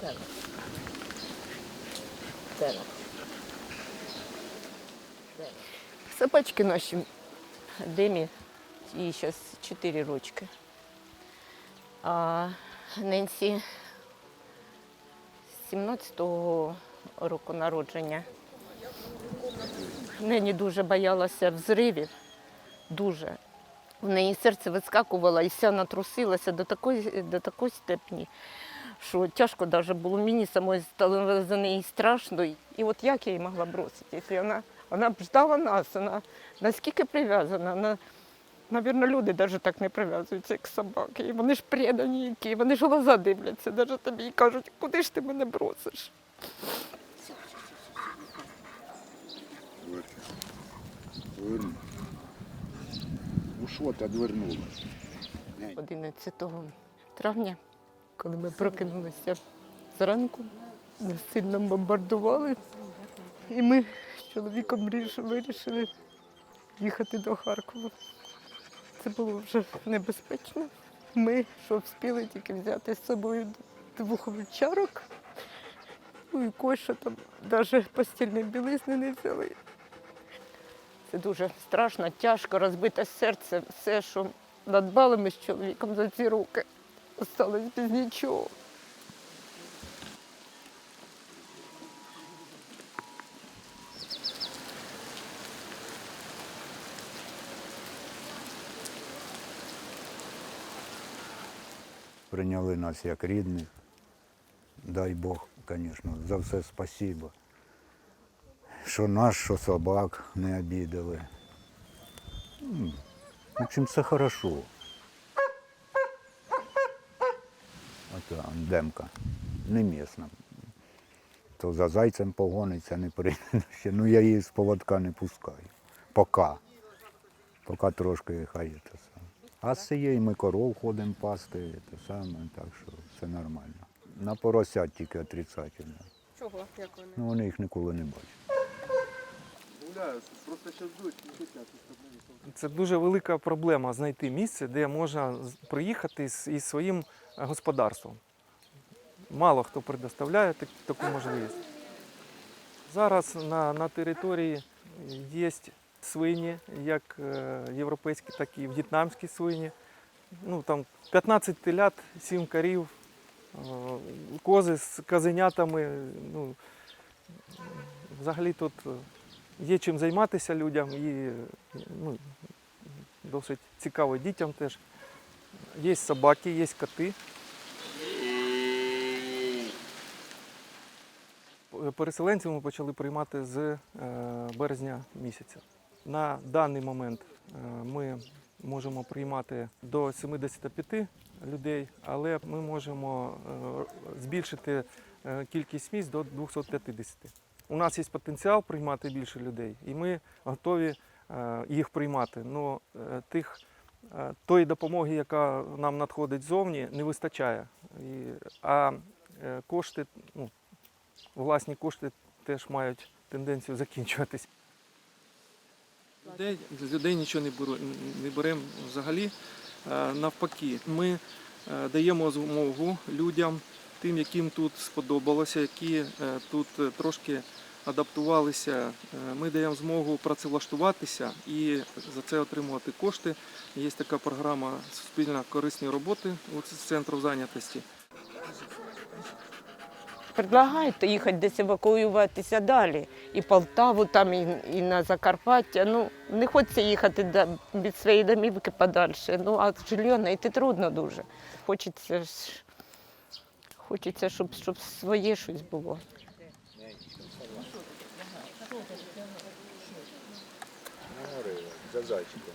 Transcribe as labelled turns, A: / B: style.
A: Так. Так. Собачки наші Демі, їй зараз 4 рочки. А Ненсі 17-го року народження. Нені дуже боялася взривів. Дуже. В неї серце вискакувало і вся натрусилася до такої, до такої степені, що тяжко навіть було мені самої стало за неї страшно. І от як я її могла бросити, якщо вона, вона б ждала нас, вона наскільки прив'язана. Вона, Навірно, люди навіть так не прив'язуються, як собаки. І вони ж предані, які, вони ж глаза дивляться, навіть тобі і кажуть, куди ж ти мене бросиш?
B: Ну що ти відвернулась?
A: 11 травня, коли ми прокинулися зранку, нас сильно бомбардували. І ми з чоловіком вирішили їхати до Харкова. Це було вже небезпечно. Ми що встигли тільки взяти з собою двох овчарок. Ну і кое-що там навіть постільної білизни не взяли. Це дуже страшно, тяжко, розбите серце, все, що надбали ми з чоловіком за ці роки, осталось без нічого.
B: Прийняли нас як рідних. Дай Бог, звісно, за все спасибо. Що нас, що собак не обідали. В общем, все хорошо. Ота демка, не місна. То за зайцем погониться, не прийде ще. Ну я її з поводка не пускаю. Пока. Поки трошки хай це саме. А з цієї ми коров ходимо пасти, те саме, так що все нормально. На поросят тільки отрицательно.
A: Чого? Як вони?
B: Ну вони їх ніколи не бачать.
C: Це дуже велика проблема знайти місце, де можна приїхати із своїм е, господарством. Мало хто предоставляє таку можливість. Зараз на, на території є свині, як е, європейські, так і в'єтнамські свині. Ну, там 15 телят, 7 корів, е, кози з казенятами. Ну, взагалі тут є чим займатися людям і ну, досить цікаво дітям теж. Є собаки, є коти. Переселенців ми почали приймати з е, березня місяця. На даний момент е, ми можемо приймати до 75 людей, але ми можемо е, збільшити кількість місць до 250. У нас є потенціал приймати більше людей, і ми готові е, їх приймати. Но е, тих, е, тої допомоги, яка нам надходить ззовні, не вистачає. І, а кошти, ну, власні кошти теж мають тенденцію закінчуватись. Людей, з людей нічого не, беру, не беремо взагалі. Навпаки, ми даємо змогу людям, тим, яким тут сподобалося, які е, тут е, трошки адаптувалися. Е, Ми даємо змогу працевлаштуватися і за це отримувати кошти. Є така програма суспільно корисні роботи у центру зайнятості.
A: Предлагають їхати десь евакуюватися далі. І Полтаву, там, і, і на Закарпаття. Ну, не хочеться їхати да- від своєї домівки подальше. Ну, а жилье знайти трудно дуже. Хочеться, хочеться щоб, щоб своє щось було.
B: За зайчиком.